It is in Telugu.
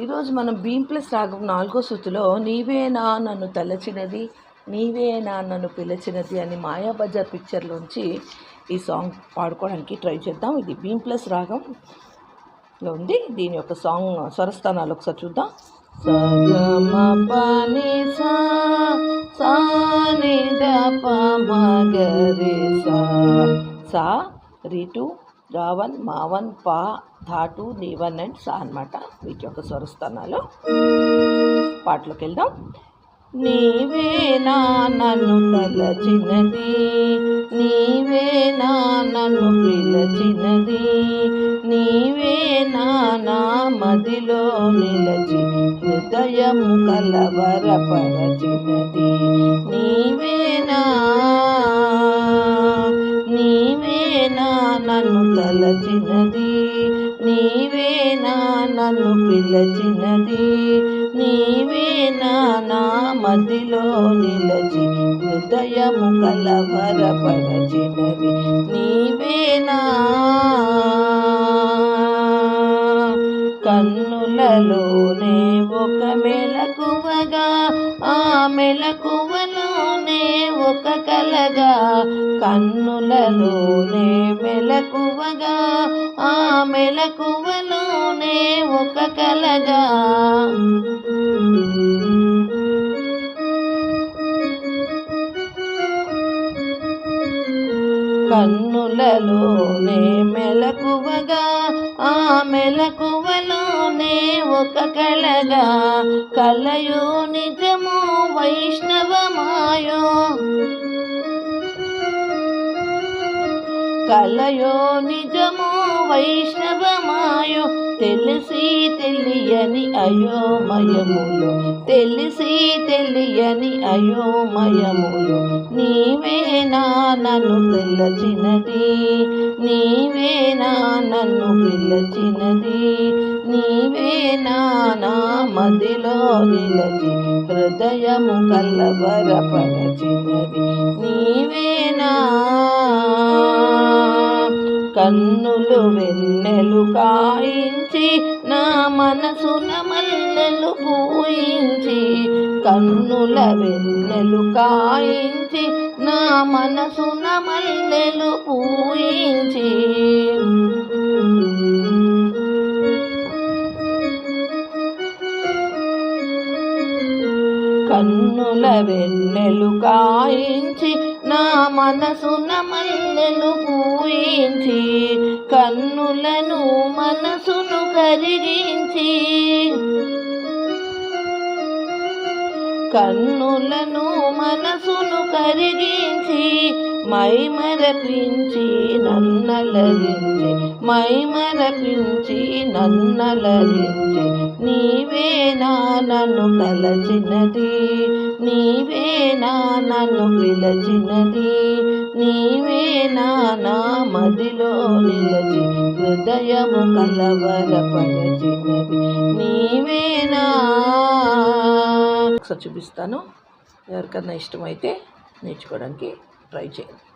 ఈరోజు మనం భీమ్ ప్లస్ రాగం నాలుగో శృతిలో నీవేనా నన్ను తలచినది నీవేనా నన్ను పిలిచినది అని మాయాబజార్ పిక్చర్లోంచి ఈ సాంగ్ పాడుకోవడానికి ట్రై చేద్దాం. ఇది భీమ్ ప్లస్ రాగంలో ఉంది. దీని యొక్క సాంగ్ స్వరస్థానాలు ఒకసారి చూద్దాం. సా రీటు రావన్ సా సా రిటు మావన్ పా ధాటు నీవన్ అండ్ సా అనమాట వీటి యొక్క స్వరస్థానాలు. పాటలోకి వెళ్దాం నీవేనా నన్ను తలచినది. నీవేనా నన్ను పిలచినది. నీవేనా నా మదిలో నిలచి హృదయం కలవరపరచినది. నీవేనా నీవేనా నన్ను తలచినది నీవేనా నన్ను పిలచినది నీవేనా నా మదిలో నిలచి హృదయము కలవరపరచినది నీవేనా కన్నులలో మెలకువగా ఆ మెలకువలోనే ఒక కలగా కన్నులలోనే మెలకువగా ఆ మెలకువలోనే ఒక కలగా. కన్నులలోనే మెలకువగా ఆ మెలకువలోనే ఒక కళగా కలయో నిజమో వైష్ణవమాయో. కలయో నిజమో వైష్ణవమాయో. తెలిసి తెలియని అయోమయములు తెలిసి తెలియని అయోమయములు. నీవేనా నన్ను పిలచినది నీవేనా నన్ను పిలచినది నీవే నా మదిలో నిలచి హృదయము కల్లబరపరచినది నీవేనా కన్నులు వెన్నెలు కాయించి నా మనసున మల్లెలు పూయించి కన్నుల వెన్నెలు కాయించి నా మనసున మల్లెలు పూయించి. కన్నుల వెన్నెలు కాయించి నా మనసున మల్లెలు కరిగించి కన్నులను మనసును కరిగించి. కన్నులను మనసును కరిగించి మైమరపించి నన్నలరించి మైమరపించి నన్నలరించి. నీవేనా నన్ను తలచినది నీవేనా నన్ను పిలచినది నీవే నా మదిలో నిలచి హృదయము కలవరపరచినది. నీవేనా ఒకసారి చూపిస్తాను. ఎవరికన్నా ఇష్టమైతే నేర్చుకోవడానికి ట్రై చేయండి.